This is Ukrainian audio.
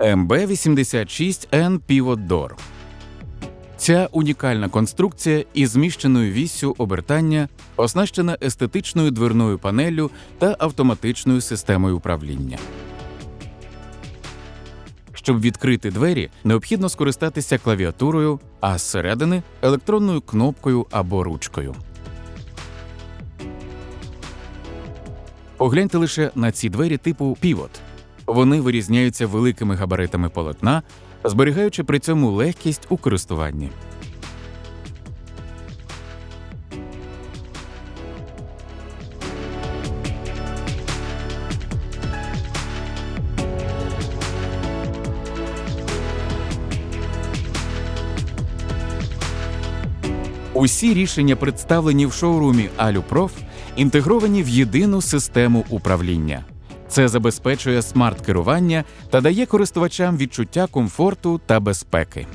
MB86N Pivot Door. Ця унікальна конструкція із зміщеною віссю обертання оснащена естетичною дверною панеллю та автоматичною системою управління. Щоб відкрити двері, необхідно скористатися клавіатурою, а зсередини електронною кнопкою або ручкою. Погляньте лише на ці двері типу Pivot. Вони вирізняються великими габаритами полотна, зберігаючи при цьому легкість у користуванні. Усі рішення, представлені в шоурумі Алюпроф, інтегровані в єдину систему управління. Це забезпечує смарт-керування та дає користувачам відчуття комфорту та безпеки.